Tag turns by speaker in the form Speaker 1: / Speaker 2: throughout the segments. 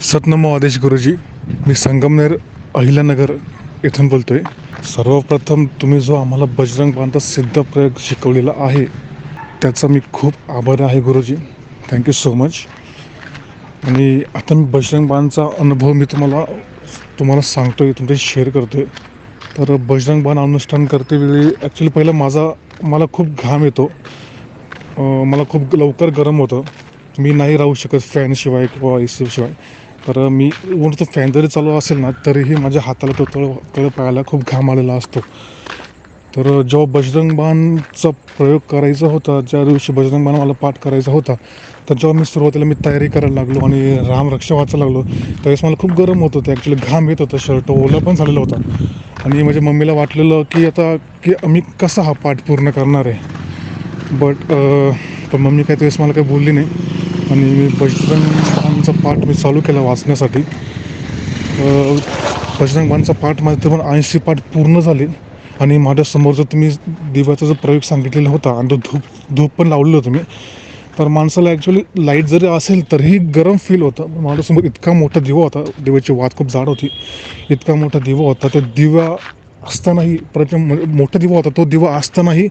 Speaker 1: सतनमो आदेश गुरुजी मी संगमनेर अहिल्यानगर इथून बोलतो आहे सर्वप्रथम तुम्ही जो आम्हाला बजरंग बांधा सिद्ध प्रयोग शिकवलेला आहे त्याचा मी खूप आभार आहे गुरुजी. थँक्यू सो मच आणि आता मी बजरंग बाणचा अनुभव मी तुम्हाला तुम्हाला सांगतो आहे तुमच्याशी शेअर करतो आहे तर बजरंग बाण अनुष्ठान करते वेळी ॲक्च्युली पहिला माझा मला खूप घाम येतो. मला खूप लवकर गरम होतं. मी नाही राहू शकत फॅनशिवाय किंवा ए सीशिवाय तर मी उलट फॅन जरी चालू असेल ना तरीही माझ्या हाताला तो तळ तळ पायाला खूप घाम आलेला असतो. तर जेव्हा बजरंग बाणचा प्रयोग करायचा होता ज्या दिवशी बजरंग बाण मला पाठ करायचा होता तर जेव्हा मी सुरुवातीला मी तयारी करायला लागलो आणि राम रक्षा वाचायला लागलो त्यावेळेस मला खूप गरम होत होतं. ॲक्च्युली घाम येत होतं शर्ट ओला पण झालेला होता. आणि माझ्या मम्मीला वाटलेलं की आता की मी कसा हा पाठ पूर्ण करणार आहे. बट पण मम्मी काही त्यावेळेस मला काही बोलली नाही. आणि मी बजरंग बाणचा पाठ मी चालू केला वाचण्यासाठी. अ, बजरंग पाठ माझं पण ऐंशी पाठ पूर्ण झाले. आणि माझ्यासमोर जो तुम्ही दिव्याचा जो प्रयोग सांगितलेला होता आणि तो धूप धूप पण लावलेलं होतं मी तर माणसाला ॲक्च्युली लाइट जरी असेल तरीही गरम फील होतं. पण माझ्यासमोर इतका मोठा दिवा होता. दिव्याची वात खूप जाड होती. इतका मोठा दिवा होता. त्या दिवा असतानाही प्रचंड मोठा दिवा होता. तो दिवा असतानाही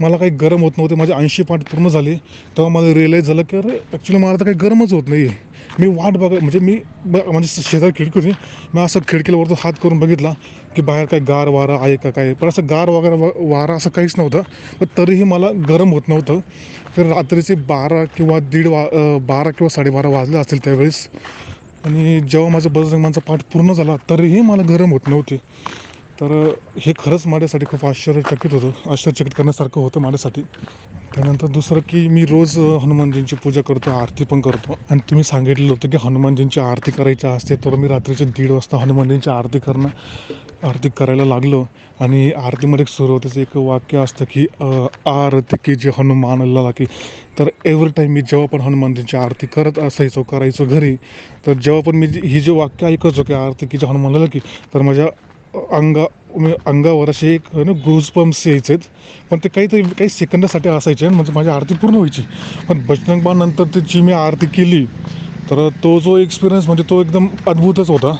Speaker 1: मला काही गरम होत नव्हते. माझे ऐंशी पाठ पूर्ण झाले. तेव्हा मला रिअलाईज झालं की अरे ॲक्च्युली मला तर काही गरमच होत नाही मी वाट बघा म्हणजे मी ब म्हणजे शेजार खिडकी होती. मी असं खिडकीला वरतून हात करून बघितला की बाहेर काय गार वारा आहे का काय. पण असं गार वगैरे वारा असं काहीच नव्हतं. पण तरीही मला गरम होत नव्हतं. तर रात्रीचे बारा किंवा दीड वा बारा किंवा साडेबारा वाजले असतील त्यावेळेस. आणि जेव्हा माझं बजरंगांचा पाठ पूर्ण झाला तरीही मला गरम होत नव्हते. तर हे खरंच माझ्यासाठी खूप आश्चर्यचकित होतं. आश्चर्यचकित करण्यासारखं होतं माझ्यासाठी. त्यानंतर दुसरं की मी रोज हनुमानजींची पूजा करतो आरती पण करतो. आणि तुम्ही सांगितलेलं होतं की हनुमानजींची आरती करायची असते तर मी रात्रीचे दीड वाजता हनुमानजींची आरती करणं आरती करायला लागलो. आणि आरतीमध्ये एक सुरुवातीचं एक वाक्य असतं की आरती की जे हनुमान अल्लाला की. तर एव्हरी टाईम मी जेव्हा पण हनुमानजींची आरती करत असायचो करायचो घरी तर जेव्हा पण मी ही जे वाक्य ऐकायचो की आरती की जे हनुमानला की तर माझ्या अंगा म्हणजे अंगावर असे एक ना गुज यायचे पण ते काहीतरी काही सेकंदासाठी असायचे म्हणजे माझी आरती पूर्ण व्हायची. पण बजरंग नंतर त्याची मी आरती केली तर तो जो एक्सपिरियन्स म्हणजे तो एकदम अद्भुतच होता.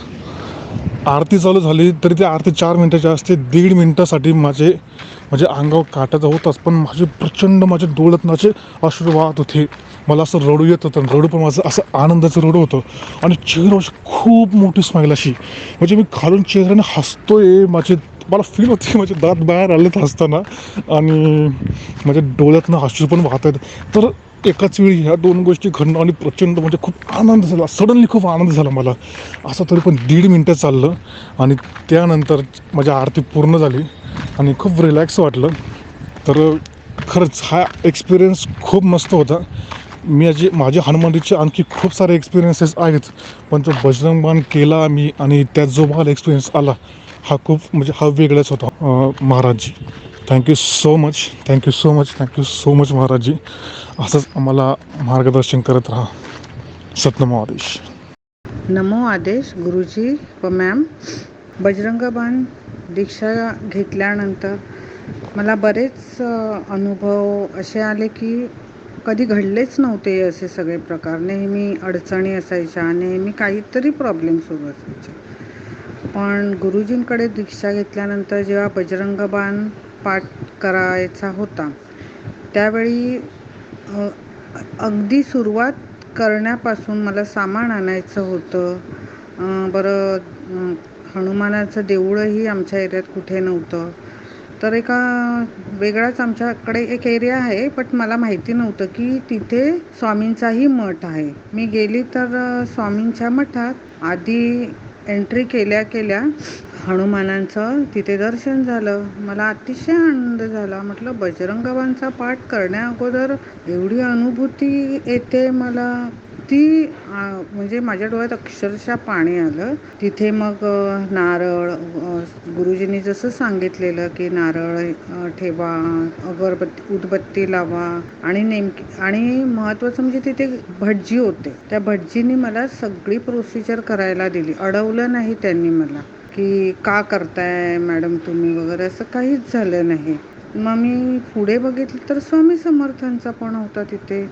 Speaker 1: आरती चालू झाली तरी ती आरती चार मिनटाची असते दीड मिनटासाठी माझे म्हणजे अंगावर काटाचा होताच पण माझे प्रचंड माझ्या डोळ्यात माझे आशीर्वाद होते. मला असं रडू येत होतं रडू पण माझं असं आनंदाचं रडू होतं. आणि चेहरा अशी खूप मोठी स्माईल अशी. म्हणजे मी खालून चेहऱ्याने हसतोय माझे मला फील होते माझे दात बाहेर आलेत हसताना. आणि माझ्या डोळ्यातनं हसू पण वाहत आहेत. तर एकाच वेळी ह्या दोन गोष्टी घडणं आणि प्रचंड म्हणजे खूप आनंद झाला. सडनली खूप आनंद झाला मला. असं तरी पण दीड मिनटं चाललं. आणि त्यानंतर माझी आरती पूर्ण झाली. आणि खूप रिलॅक्स वाटलं. तर खरंच हा एक्सपिरियन्स खूप मस्त होता. मी जे माझे हनुमानजीचे आणखी खूप सारे एक्सपिरियन्सेस आहेत. पण तो बजरंग बाण केला मी आणि त्यात जो मला एक्सपिरियन्स आला हा खूप म्हणजे हा वेगळाच होता. Maharajji thank you so much thank you so much thank you so much Maharajji. असंच आम्हाला मार्गदर्शन करत राहा. सतनमो आदेश.
Speaker 2: नमो आदेश गुरुजी व मॅम बजरंगबान दीक्षा घेतल्यानंतर मला बरेच अनुभव असे आले की कधी घडलेच नव्हते असे सगळे प्रकार. नेहमी अडचणी असायच्या नेहमी काहीतरी प्रॉब्लेम सुरू असायचे. पण गुरुजींकडे दीक्षा घेतल्यानंतर जेव्हा बजरंग बाण पाठ करायचा होता त्यावेळी अगदी सुरुवात करण्यापासून मला सामान आणायचं होतं. बरं हनुमानाचं देऊळही आमच्या एरियात कुठे नव्हतं. तर एका वेगळाच आमच्याकडे एक एरिया आहे बट मला माहिती नव्हतं की तिथे स्वामींचाही मठ आहे. मी गेली तर स्वामींच्या मठात आधी एंट्री केल्या केल्या हनुमानांचं तिथे दर्शन झालं. मला अतिशय आनंद झाला. म्हटलं बजरंगबांचा पाठ करण्या अगोदर एवढी अनुभूती येते मला. ती म्हणजे माझ्या डोळ्यात अक्षरशः पाणी आलं. तिथे मग नारळ गुरुजींनी जसं सांगितलेलं की नारळ ठेवा अगरबत्ती उदबत्ती लावा आणि नेमकी आणि महत्त्वाचं म्हणजे तिथे भटजी होते. त्या भटजींनी मला सगळी प्रोसिजर करायला दिली. अडवलं नाही त्यांनी मला की का करताय मॅडम तुम्ही वगैरे असं काहीच झालं नाही. मग मी पुढे बघितलं तर स्वामी समर्थांचा पण होता तिथे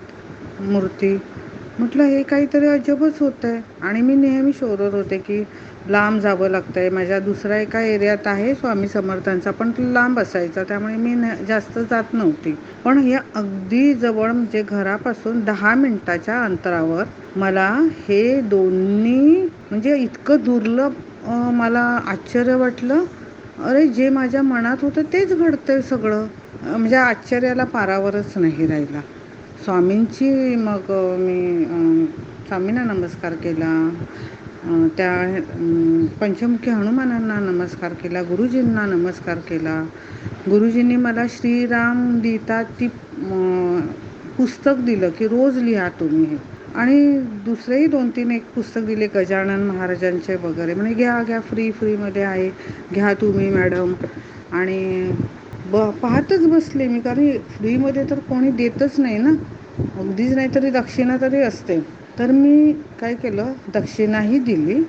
Speaker 2: मूर्ती. म्हटलं हे काहीतरी अजबच होतं आहे आणि मी नेहमी शोधत होते की लांब जावं लागतं आहे माझ्या दुसऱ्या एका एरियात आहे स्वामी समर्थांचा पण तो लांब असायचा त्यामुळे मी न जास्त जात नव्हती. पण हे अगदी जवळ म्हणजे घरापासून दहा मिनटाच्या अंतरावर मला हे दोन्ही म्हणजे इतकं दुर्लभ मला आश्चर्य वाटलं. अरे जे माझ्या मनात होतं तेच घडतंय सगळं. म्हणजे आश्चर्याला पारावरच नाही राहिला. स्वामींची मग मी स्वामींना नमस्कार केला. त्या पंचमुखी हनुमानांना नमस्कार केला गुरुजींना नमस्कार केला. गुरुजींनी मला श्रीराम गीता ती पुस्तक दिलं की रोज लिहा तुम्ही. हे आणि दुसरेही दोन तीन एक पुस्तक दिले गजानन महाराजांचे वगैरे. म्हणजे घ्या घ्या फ्री फ्रीमध्ये आहे. घ्या तुम्ही मॅडम आणि ब पाहतच बसले मी कारण फ्रीमध्ये तर कोणी देतच नाही ना. अगदीच नाही तरी दक्षिणा तरी असते. तर मी काय केलं दक्षिणाही दिली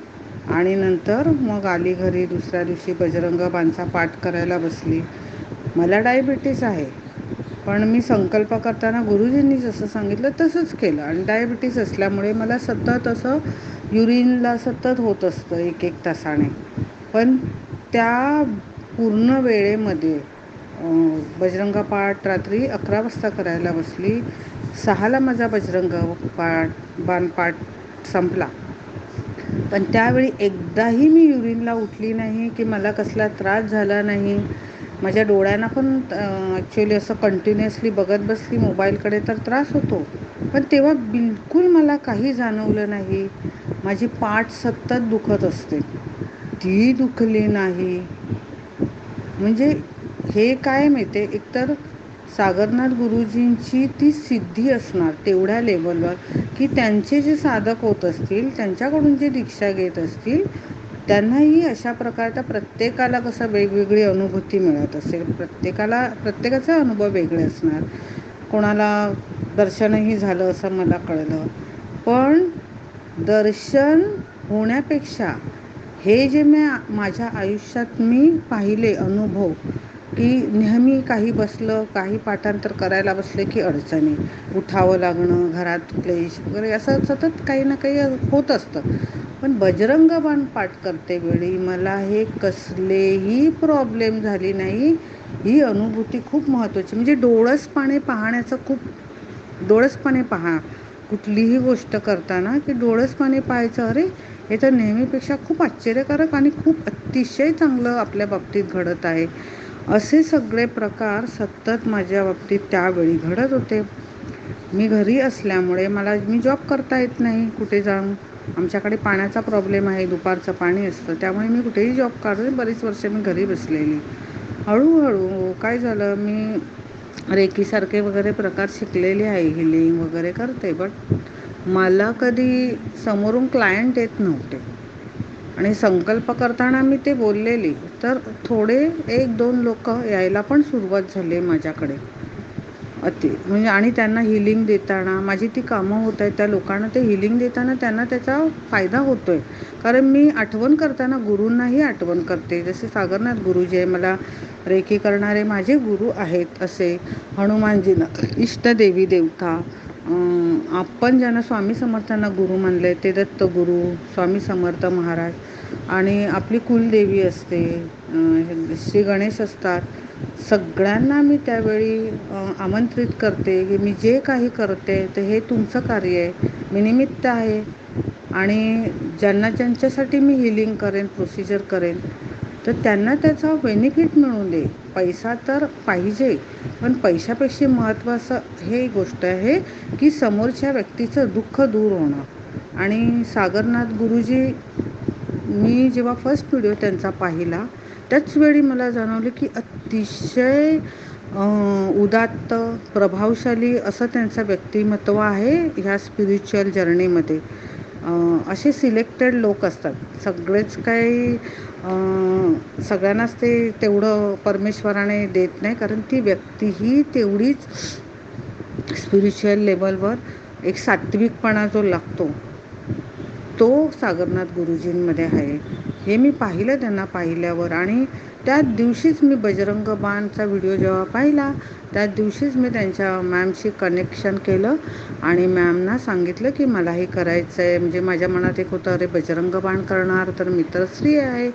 Speaker 2: आणि नंतर मग आली घरी दुसऱ्या दिवशी बजरंग बांचा पाठ करायला बसली. मला डायबिटीस आहे पण मी संकल्प करताना गुरुजींनी जसं सांगितलं तसंच केलं आणि डायबिटीस असल्यामुळे मला सतत असं युरिनला सतत होत असतं एक एक तासाने. पण त्या पूर्ण वेळेमध्ये बजरंग पाठ रात्री अकरा वाजता करायला बसली. सहाला माझा बजरंग पाठ बाणपाठ संपला. पण त्यावेळी एकदाही मी युरिनला उठली नाही की मला कसला त्रास झाला नाही. माझ्या डोळ्यांना पण ॲक्च्युली असं कंटिन्युअसली बघत बसली. मोबाईलकडे तर त्रास होतो. पण तेव्हा बिलकुल मला काही जाणवलं नाही. माझी पाठ सतत दुखत असते. ती दुखली नाही. म्हणजे हे काय माहिती आहे एकतर सागरनाथ गुरुजींची ती सिद्धी असणार तेवढ्या लेवलवर की त्यांचे जे साधक होत असतील त्यांच्याकडून जे दीक्षा घेत असतील त्यांनाही अशा प्रकारचा प्रत्येकाला कसं वेगवेगळी अनुभूती मिळत असेल. प्रत्येकाला प्रत्येकाचा अनुभव वेगळे असणार. कोणाला दर्शनही झालं असं मला कळलं. पण दर्शन होण्यापेक्षा हे जे मी माझ्या आयुष्यात मी पाहिले अनुभव की नेहमी काही बसलं काही पाठांतर करायला बसले की अडचणी. उठावं लागणं घरात क्लेश वगैरे असं सतत काही ना काही होत असतं. पण बजरंग बाण पाठ करते वेळी मला हे कसलेही प्रॉब्लेम झाली नाही ही अनुभूती खूप महत्त्वाची. म्हणजे डोळसपणे पाहण्याचं खूप डोळसपणे पहा. कुठलीही गोष्ट करताना की डोळसपणे पाहायचं अरे हे तर नेहमीपेक्षा खूप आश्चर्यकारक आणि खूप अतिशय चांगलं आपल्या बाबतीत घडत आहे. असे सगळे प्रकार सतत माझ्या बाबतीत त्यावेळी घडत होते. मी घरी असल्यामुळे मला मी जॉब करता येत नाही कुठे जाऊन. आमच्याकडे पाण्याचा प्रॉब्लेम आहे दुपारचं पाणी असतं. त्यामुळे मी कुठेही जॉब काढते बरीच वर्ष मी घरी बसलेली. हळूहळू काय झालं मी रेकीसारखे वगैरे प्रकार शिकलेले आहे. हिलिंग वगैरे करते बट मला कधी समोरून क्लायंट येत नव्हते. आणि संकल्प करताना मी ते बोललेली. तर थोडे एक दोन लोक यायला पण सुरुवात झाली माझ्याकडे. अति म्हणजे आणि त्यांना हिलिंग देताना माझी ती कामं होत आहेत त्या लोकांना ते हिलिंग देताना त्यांना त्याचा फायदा होतो आहे कारण मी आठवण करताना गुरूंनाही आठवण करते. जसे सागरनाथ गुरुजी आहे मला रेखी करणारे माझे गुरु आहेत असे हनुमानजीना इष्टदेवी देवता आपण ज्यांना स्वामी समर्थांना गुरु मानले ते दत्त गुरु स्वामी समर्थ महाराज आणि आपली कुलदेवी असते श्री गणेश असतात. सगळ्यांना मी त्यावेळी आमंत्रित करते की मी जे काही करते तर हे तुमचं कार्य आहे. मी निमित्त आहे. आणि ज्यांना ज्यांच्यासाठी मी हिलिंग करेन प्रोसिजर करेन तर त्यांना त्याचा बेनिफिट मिळू दे. पैसा तर पाहिजे पण पैशापेक्षा महत्त्वाचं हे गोष्ट आहे की समोरच्या व्यक्तीचं दुःख दूर होणं. आणि सागरनाथ गुरुजी मी जेव्हा फर्स्ट व्हिडिओ त्यांचा पाहिला त्याच वेळी मला जाणवले की अतिशय उदात्त प्रभावशाली असं त्यांचं व्यक्तिमत्व आहे ह्या स्पिरिच्युअल जर्नीमध्ये असे सिलेक्टेड लोक असतात. सगळेच काही सगळ्यांनाच ते तेवढं परमेश्वराने देत नाही कारण ती व्यक्ती ही तेवढीच स्पिरिच्युअल लेवलवर एक सात्विकपणा जो लागतो तो सागरनाथ गुरुजींमध्ये आहे. हे मी पाहिलं त्यांना पाहिल्यावर. आणि त्याच दिवशीच मी बजरंग बाणचा व्हिडिओ जेव्हा पाहिला त्याच दिवशीच मी त्यांच्या मॅमशी कनेक्शन केलं आणि मॅमना सांगितलं की मला हे करायचं आहे म्हणजे माझ्या मनात एक होतं अरे बजरंग बाण करणार तर मी तर स्त्री आहे.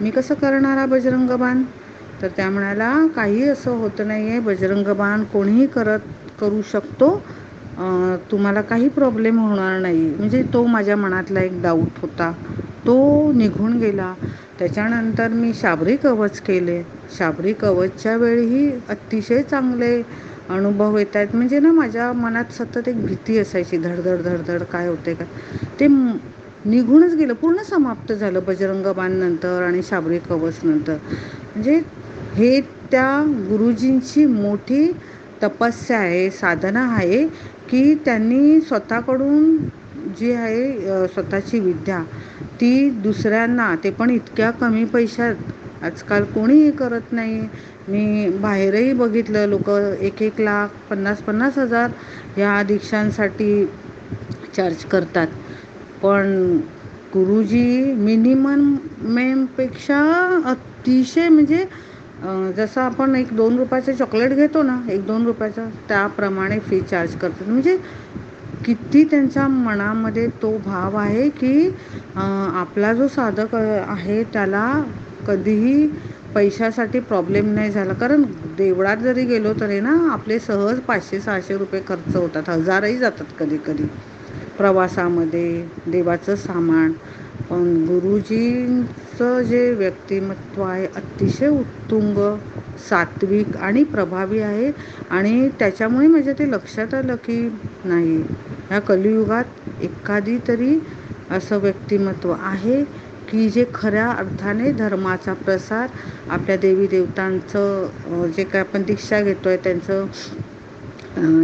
Speaker 2: मी कसं करणार हा बजरंग बाण? तर त्या म्हणाला काही असं होतं नाही आहे बजरंग बाण कोणीही करत करू शकतो. तुम्हाला काही प्रॉब्लेम होणार नाही. म्हणजे तो माझ्या मनातला एक डाऊट होता. तो निघून गेला. त्याच्यानंतर मी शाबरी कवच केले. शाबरी कवचच्या वेळीही अतिशय चांगले अनुभव येत आहेत म्हणजे ना माझ्या मनात सतत एक भीती असायची. धडधड धडधड काय होते का ते निघूनच गेलं. पूर्ण समाप्त झालं बजरंग आणि शाबरी कवच नंतर. म्हणजे हे त्या गुरुजींची मोठी तपस्या आहे साधना आहे की त्यांनी स्वतःकडून जी आहे स्वतःची विद्या ती दुसऱ्यांना ते पण इतक्या कमी पैशात. आजकाल कोणीही करत नाही. मी बाहेरही बघितलं लोक एक एक लाख पन्नास पन्नास हजार ह्या दीक्षांसाठी चार्ज करतात. पण गुरुजी मिनिमम मेमपेक्षा अतिशय म्हणजे जसं आपण एक दोन रुपयाचं चॉकलेट घेतो ना एक दोन रुपयाचं त्याप्रमाणे फी चार्ज करतात. म्हणजे किती त्यांच्या मनामध्ये तो भाव आहे की आपला जो साधक आहे त्याला कधीही पैशासाठी प्रॉब्लेम नाही झाला. कारण देवळात जरी गेलो तरी ना आपले सहज पाचशे सहाशे रुपये खर्च होतात. हजारही जातात कधी कधी. प्रवासामध्ये देवाचं सामान. पण गुरुजींचं जे व्यक्तिमत्व आहे अतिशय उत्तुंग. सात्विक आणि प्रभावी आहे आणि त्याच्यामुळे माझ्या ते लक्षात आलं की नाही ह्या कलियुगात एखादी तरी असं व्यक्तिमत्व आहे की जे खऱ्या अर्थाने धर्माचा प्रसार आपल्या देवी देवतांचं जे काय आपण दीक्षा घेतो आहे त्यांचं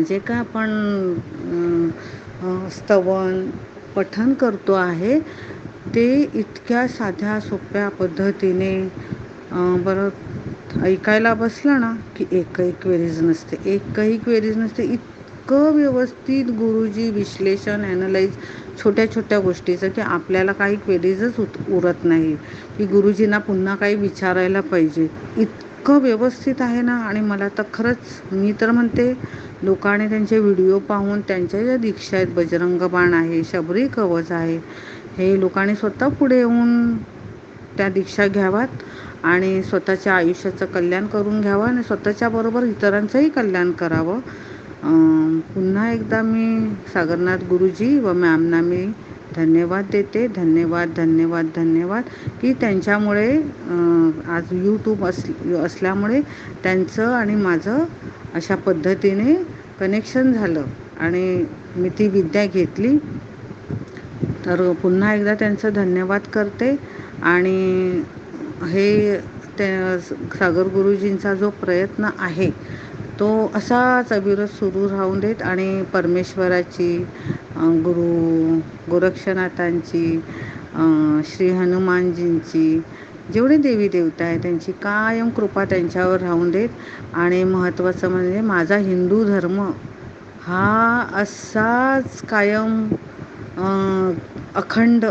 Speaker 2: जे काय आपण स्तवन पठन करतो आहे ते इतक्या साध्या सोप्या पद्धतीने बरं ऐकायला बसलं ना की एकही क्वेरीज नसते एकही क्वेरीज नसते. इतकं व्यवस्थित गुरुजी विश्लेषण ॲनलाईज छोट्या छोट्या गोष्टीचं की आपल्याला काही क्वेरीजच उत उरत नाही. की गुरुजींना पुन्हा काही विचारायला पाहिजे. इतकं व्यवस्थित आहे ना आणि मला तर खरंच मी तर म्हणते लोकांनी त्यांचे व्हिडिओ पाहून त्यांच्या ज्या दीक्षा आहेत बजरंग बाण आहे शबरी कवच आहे हे लोकांनी स्वतः पुढे येऊन त्या दीक्षा घ्याव्यात आणि स्वतःच्या आयुष्याचं कल्याण करून घ्यावं आणि स्वतःच्या बरोबर इतरांचंही कल्याण करावं. पुन्हा एकदा मी सागरनाथ गुरुजी व मॅमना मी धन्यवाद देते. धन्यवाद धन्यवाद धन्यवाद की त्यांच्यामुळे आज यूट्यूब अस असल्यामुळे त्यांचं आणि माझं अशा पद्धतीने कनेक्शन झालं आणि मी ती विद्या घेतली. तर पुन्हा एकदा त्यांचं धन्यवाद करते आणि हे त्या सागर गुरुजींचा जो प्रयत्न आहे तो असाच अविरत सुरू राहून देत आणि परमेश्वराची गुरु गोरक्षनाथांची श्री हनुमानजींची जेवढे देवी देवता आहे त्यांची कायम कृपा त्यांच्यावर राहून देत. आणि महत्त्वाचं म्हणजे माझा हिंदू धर्म हा असाच कायम अखंड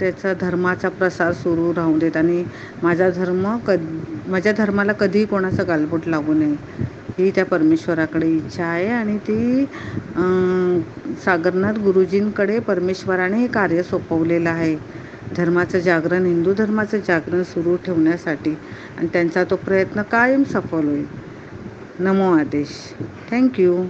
Speaker 2: त्याचा धर्माचा प्रसार सुरू राहू देत आणि माझा धर्म कद माझ्या धर्माला कधीही कोणाचं गालबोट लागू नये ही त्या परमेश्वराकडे इच्छा आहे आणि ती सागरनाथ गुरुजींकडे परमेश्वराने हे कार्य सोपवलेलं आहे. धर्माचं जागरण हिंदू धर्माचं जागरण सुरू ठेवण्यासाठी आणि त्यांचा तो प्रयत्न कायम सफल होईल. नमो आदेश. थँक्यू